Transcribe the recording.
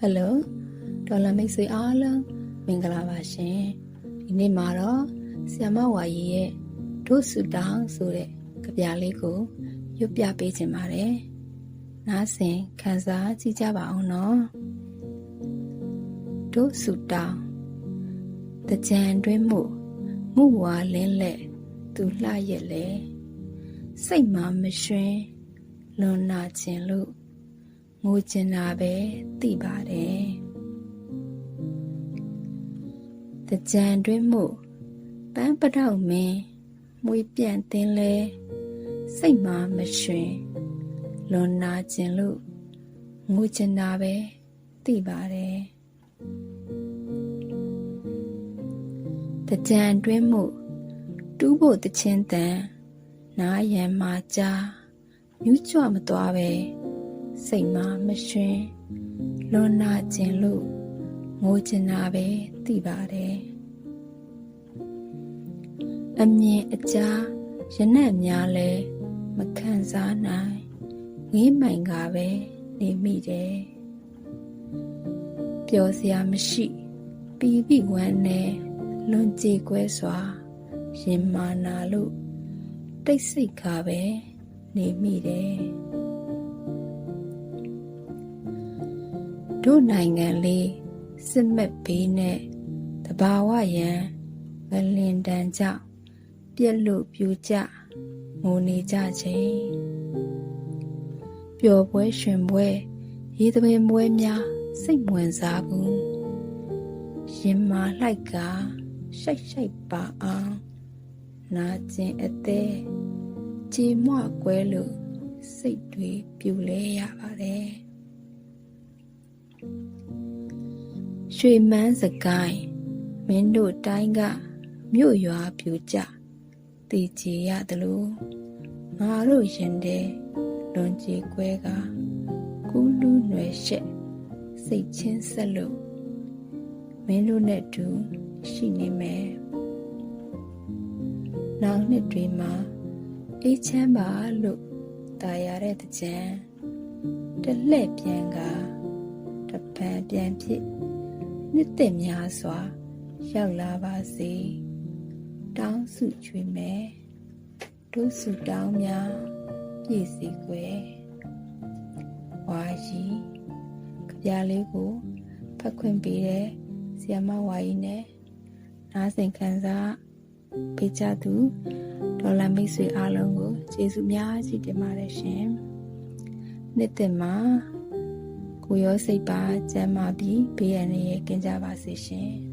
ဟယ်လိုဒေါ်လာမိတ်ဆွေအားလုံးမင်္ဂလာပါရှင်ဒီနေ့မှာတော့ဆီယမဝါရီရဲ့ဒုဆူတောင်းဆိုတဲ့ကြပြလေးကိုရွတ်ပြပေးခြင်းပါတယ်နားဆင်ခံစားကြည့်ကြပါအောင်နော်ဒုဆူတောင်းတကြံတွင်းမှုမှုဝါလင်းလက်သူလှရက်လေစိတ်မှမရွှင်လွန်နာခြင်းလို့ ငိုချင်တာပဲသိပါတယ်တကြံတွင်းမှုပန်းပတောက်မင်းမွေပြန့်တင်းလဲစိတ်မှမရွှင်လွန်နာခြင်းလို့ငိုချင်တာပဲသိပါတယ်တကြံတွင်းမှုတူးဖို့တချင်းတန်နားရံမှာကြားမြူးကြွမသွားပဲ စိတ်မှမရွှင်လွန်နာခြင်းလို့ငိုချင်တာပဲသိပါတယ်အမြင်အကြားရနက်များလဲမခံစားနိုင်ငေးမိုင်ကပဲနေမိတယ်ပျော်စရာမရှိပီပိဝမ်းနဲ့လွန်ကြည်ကွဲစွာရင်မာနာလို့တိတ်ဆိတ်ခါပဲနေမိတယ် တို့နိုင်ငံလေးစစ်မဲ့ဘေးနဲ့တဘာဝရန်မလင်တန်ကြောင့်ပြက်လို့ပြူကြငိုနေကြခြင်းပျော်ပွဲရှင်ပွဲရေသပင်ပွဲများစိတ်ဝင်စားဘူးရင်မာလှိုက်ကရှိုက်ရှိုက်ပါအောင်နာကျင်အသေးကြေမွကွဲလို့စိတ်တွေပြူလဲရပါတယ် ရွှေမန်းစကိုင်းမင်းတို့တိုင်းကမြို့ရွာပြူကြတည်ကြည်ရတယ်လို့ငါတို့ရင်တဲ့လွန်ကြည်ကွဲကကူးလူးနွယ်ရှက်စိတ်ချင်းဆက်လို့မင်းတို့နဲ့တူရှိနေမယ်နောက်နှစ်တွေမှာအေးချမ်းပါလို့တာရတဲ့တကြံတလှဲ့ပြန်က တပံပြန်ဖြစ်နှစ်သက်များစွာ ရောက်လာပါစေတောင်းစုချွေမယ်ဒုစုတောင်းများပြည့်စည်ွယ်ဝါကြီးကြပြလေးကိုဖတ်ခွင့်ပေးတဲ့ဆီယမဝါကြီးနဲ့နားဆင်ခံစားပေးကြသူဒေါ်လာမိတ်ဆွေအားလုံးကိုကျေးဇူးများကြီးတင်ပါတယ်ရှင်နှစ်သက်မှာ ကိုရောစိတ်ပါကျမ်းမာပြီးဘေးရန်ရဲ့ကင်းကြပါစေရှင်